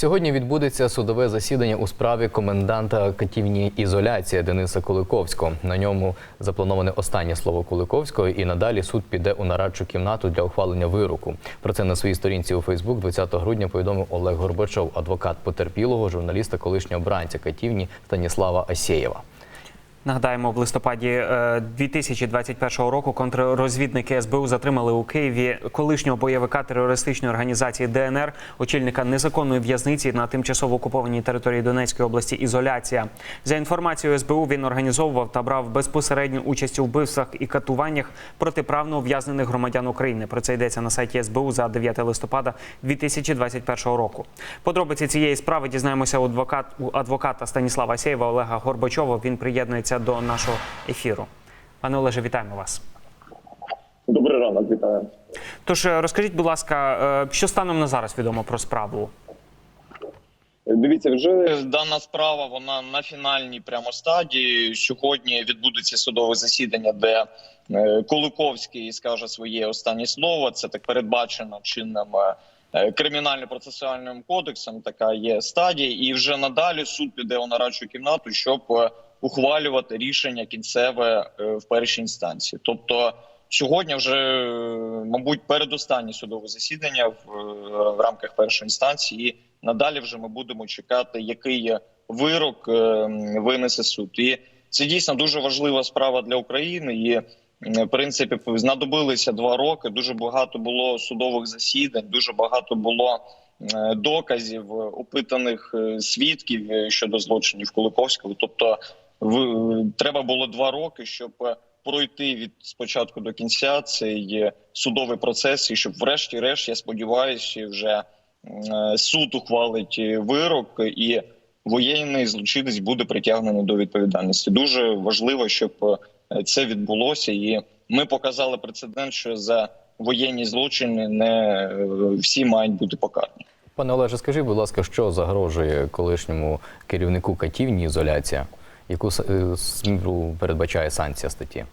Сьогодні відбудеться судове засідання у справі коменданта катівні ізоляції Дениса Куликовського. На ньому заплановане останнє слово Куликовського, і надалі суд піде у нарадчу кімнату для ухвалення вироку. Про це на своїй сторінці у Фейсбук 20 грудня повідомив Олег Горбачов, адвокат потерпілого, журналіста колишнього бранця катівні Станіслава Асєєва. Нагадаємо, в листопаді е, 2021 року контррозвідники СБУ затримали у Києві колишнього бойовика терористичної організації ДНР, очільника незаконної в'язниці на тимчасово окупованій території Донецької області. Ізоляція за інформацією СБУ. Він організовував та брав безпосередню участь у вбивствах і катуваннях протиправно ув'язнених громадян України. Про це йдеться на сайті СБУ за 9 листопада 2021 року. Подробиці цієї справи дізнаємося у адвоката Станіслава Сєєва Олега Горбачова. Він приєднується до нашого ефіру. Пане Олеже, вітаємо вас. Добрий ранок, вітаю. Тож е, розкажіть, будь ласка, е, що станом на зараз відомо про справу? Дивіться, вже Дана справа вона на фінальній прямо стадії. Сьогодні відбудеться судове засідання, де е, Куликовський скаже своє останнє слово. Це так передбачено чинним е, кримінально-процесуальним кодексом. Така є стадія, і вже надалі суд піде у нарадчу кімнату, щоб е, ухвалювати рішення кінцеве е, в першій інстанції. Тобто сьогодні вже, е, мабуть, передостаннє судове засідання в, е, в рамках першої інстанції. І надалі вже ми будемо чекати, який вирок винесе суд. І це дійсно дуже важлива справа для України. І в принципі знадобилися два роки. Дуже багато було судових засідань, дуже багато було доказів, опитаних свідків щодо злочинів Куликовського. Тобто, треба було два роки, щоб е, пройти від спочатку до кінця цей е, судовий процес, і щоб, врешті-решт, я сподіваюся, вже е, суд ухвалить вирок і воєнний злочинець буде притягнений до відповідальності. Дуже важливо, щоб це відбулося, і ми показали прецедент, що за воєнні злочини не всі мають бути покарані. Пане Олеже, скажіть, будь ласка, що загрожує колишньому керівнику катівні ізоляція, яку с- е, передбачає санкція статті?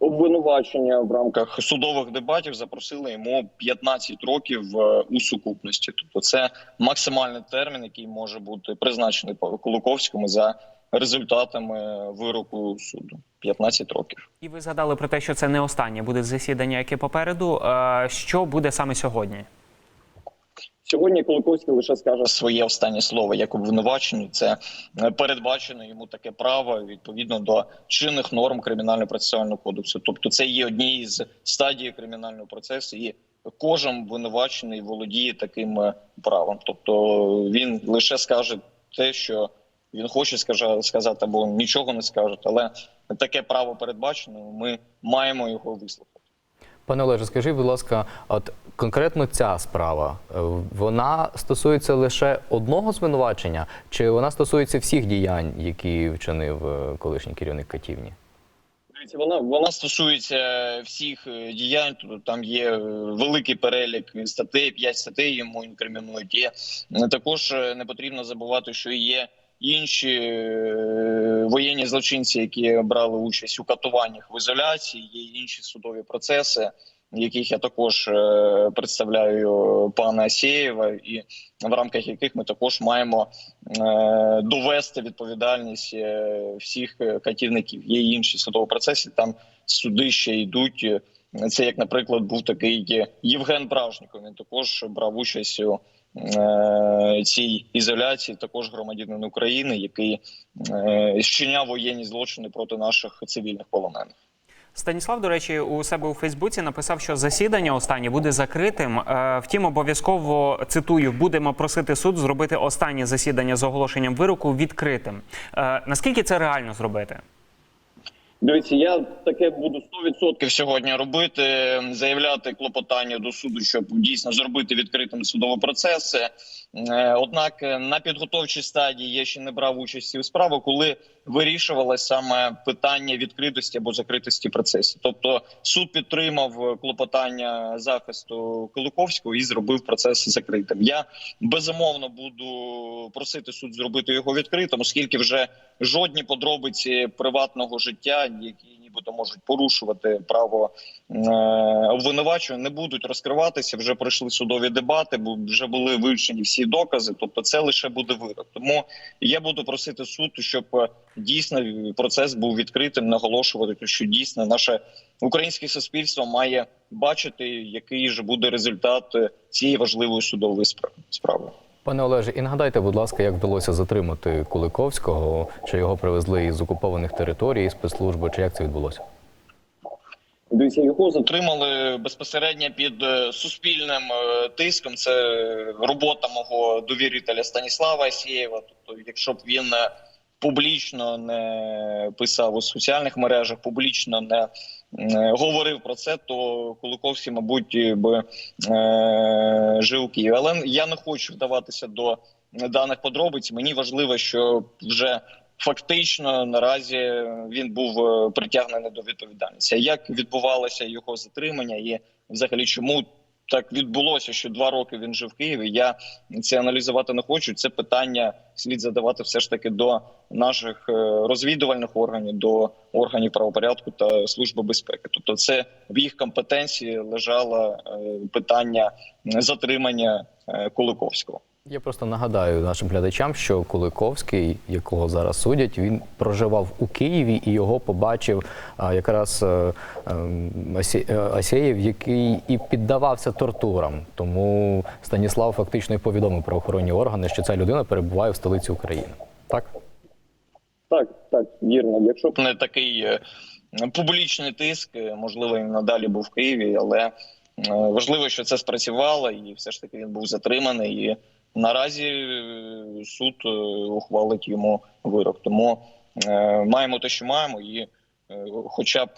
обвинувачення в рамках судових дебатів запросили йому 15 років е, у сукупності. Тобто, це максимальний термін, який може бути призначений по Куликовському за результатами вироку суду. 15 років. І ви згадали про те, що це не останнє буде засідання, яке попереду. Е, Що буде саме сьогодні? Сьогодні Куликовський лише скаже Своє останнє слово як обвинуваченню. Це е, передбачено йому таке право відповідно до чинних норм кримінально процесуального кодексу. Тобто, це є однією з стадій кримінального процесу, і кожен обвинувачений володіє таким е, правом. Тобто він лише скаже те, що він хоче сказати, або нічого не скаже, але таке право передбачено. Ми маємо його вислухати. Пане Олеже, скажіть, будь ласка, от конкретно ця справа е, вона стосується лише одного звинувачення, чи вона стосується всіх діянь, які вчинив е, колишній керівник катівні? вона вона стосується всіх е, діянь. Там є великий перелік статей, 5 статей йому інкримінують. Є також не потрібно забувати, що є інші воєнні злочинці, які брали участь у катуваннях в ізоляції. Є інші судові процеси, яких я також е, представляю пана Асєєва, і в рамках яких ми також маємо е, довести відповідальність е, всіх е, катівників. Є інші судові процеси. Там суди ще йдуть. Е, Це як, наприклад, був такий е, Євген Бражніков. Він також брав участь у е, цій ізоляції, також громадянин України, який е, зчиняв воєнні злочини проти наших цивільних полонених. Станіслав, до речі, у себе у Фейсбуці написав, що засідання останнє буде закритим. Е, Втім, обов'язково цитую, будемо просити суд зробити останнє засідання з оголошенням вироку відкритим. Е, Наскільки це реально зробити? дивіться, я таке буду 100% сьогодні робити, заявляти клопотання до суду, щоб дійсно зробити відкритим судовий процес. Е, Однак е, на підготовчій стадії я ще не брав участі у справі, коли вирішувалося саме питання відкритості або закритості процесу. Тобто суд підтримав е, клопотання захисту Куликовського і зробив процес закритим. Я безумовно буду просити суд зробити його відкритим, оскільки вже жодні подробиці приватного життя, які нібито можуть порушувати право е, обвинувачення, не будуть розкриватися. Вже пройшли судові дебати, вже були вивчені всі докази. Тобто, це лише буде вирок. Тому я буду просити суд, щоб е, дійсно процес був відкритим, наголошувати, що дійсно наше українське суспільство має бачити, який же буде результат е, цієї важливої судової спра- справи. Пане Олеже, і нагадайте, будь ласка, як вдалося затримати Куликовського? Чи його привезли із окупованих територій, спецслужби, чи як це відбулося? Дивіться, його за Отримали безпосередньо під е, суспільним е, тиском. Це робота мого довірителя Станіслава Асєєва. Тобто, якщо б він е, публічно не писав у соціальних мережах, публічно не говорив про це, то Куликовський, мабуть, би е, жив у Києві. Але я не хочу вдаватися до даних подробиць. Мені важливо, що вже фактично наразі він був е, притягнений до відповідальності. Як відбувалося його затримання, і взагалі чому так відбулося, що два роки він жив в Києві? Я це аналізувати не хочу. Це питання слід задавати все ж таки до наших е, розвідувальних органів, до органів правопорядку та служби безпеки. Тобто, це в їх компетенції лежало е, питання затримання е, Куликовського. Я просто нагадаю нашим глядачам, що Куликовський, якого зараз судять, він проживав у Києві і його побачив якраз е, ем, е, Асєєв, який і піддавався тортурам. Тому Станіслав фактично і повідомив правоохоронні органи, що ця людина перебуває в столиці України. Так? так, так, вірно. Якщо б не такий е, публічний тиск. Можливо, він надалі був в Києві, але важливо, що це спрацювало, і все ж таки він був затриманий. І наразі е, суд е, ухвалить йому вирок. Тому е, маємо те, що маємо, і хоча б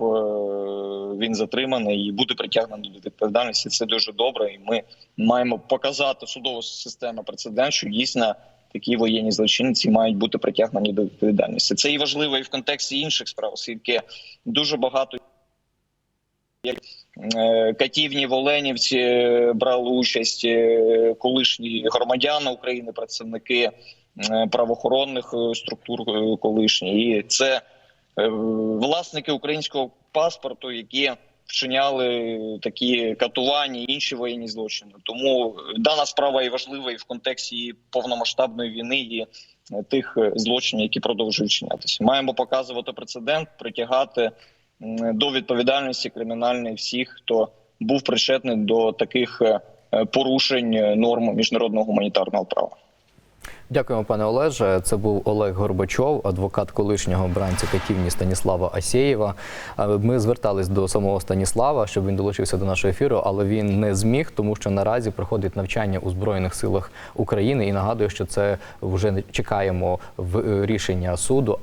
він затриманий і буде притягнений до відповідальності. Це дуже добре. І ми маємо показати судова система прецедент, що дійсно такі воєнні злочинці мають бути притягнені до відповідальності. Це і важливо і в контексті інших справ, оскільки дуже багато катівні в Оленівці е, брали участь е, колишні громадяни України, представники е, правоохоронних е, структур е, колишні, і це е, власники українського паспорту, які вчиняли такі катування інші воєнні злочини. Тому е, дана справа і важлива і в контексті повномасштабної війни і е, тих е, злочинів, які продовжують вчинятися. Маємо показувати прецедент, притягати до відповідальності кримінальної всіх, хто був причетний до таких е, е, порушень е, норм міжнародного гуманітарного права. Дякуємо, пане Олеже. Це був Олег Горбачов, адвокат колишнього бранця катівні Станіслава Асєєва. Ми звертались до самого Станіслава, щоб він долучився до нашого ефіру, але він не зміг, тому що наразі проходить навчання у Збройних силах України. І нагадую, що це вже чекаємо в рішення суду.